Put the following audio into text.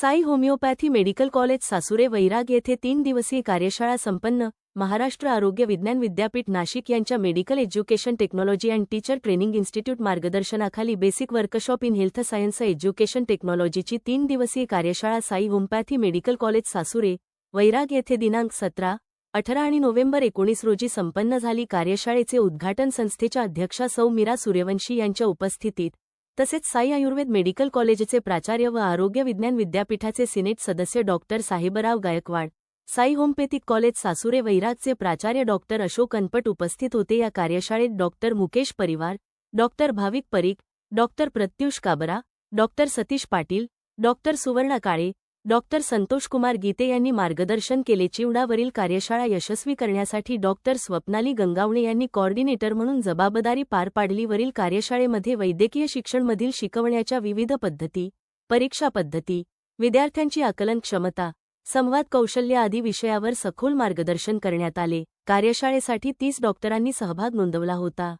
Sai homeopathy medical college Sasure Vairag येथे तीन दिवसीय कार्यशाळा संपन्न. महाराष्ट्र आरोग्य विज्ञान विद्यापीठ नाशिक यांच्या medical education technology and teacher training institute मार्गदर्शनाखाली basic workshop in health science education टेक्नॉलॉजीची तीन दिवसीय कार्यशाळा Sai homeopathy medical college Sasure Vairag येथे दिनांक सतरा अठरा आणि नोव्हेंबर एकोणीस रोजी संपन्न झाली कार्यशाळेचे उद्घाटन संस्थेच्या अध्यक्षा सौ मीरा सूर्यवंशी यांच्या उपस्थितीत. तसेच साई आयुर्वेद मेडिकल कॉलेजचे प्राचार्य व आरोग्य विज्ञान विद्यापीठाचे सिनेट सदस्य doctor Sahebrao Gaikwad Sai homeopathic college Sasure वैरागचे प्राचार्य डॉक्टर अशोक अनपट उपस्थित होते. या कार्यशाळेत डॉक्टर मुकेश परिवार doctor Bhavik Parikh doctor Pratyush Kabra doctor Satish Patil doctor Suvarna Kale doctor Santosh Kumar Gite यांनी मार्गदर्शन केले. चिवडावरील कार्यशाळा यशस्वी करण्यासाठी डॉक्टर स्वप्नाली गंगावणे यांनी कॉर्डिनेटर म्हणून जबाबदारी पार पाडली. वरील कार्यशाळेमध्ये वैद्यकीय शिक्षणमधील शिकवण्याच्या विविध पद्धती परीक्षा पद्धती विद्यार्थ्यांची आकलन क्षमता संवाद कौशल्य आदी विषयावर सखोल मार्गदर्शन करण्यात आले. कार्यशाळेसाठी तीस डॉक्टरांनी सहभाग नोंदवला होता.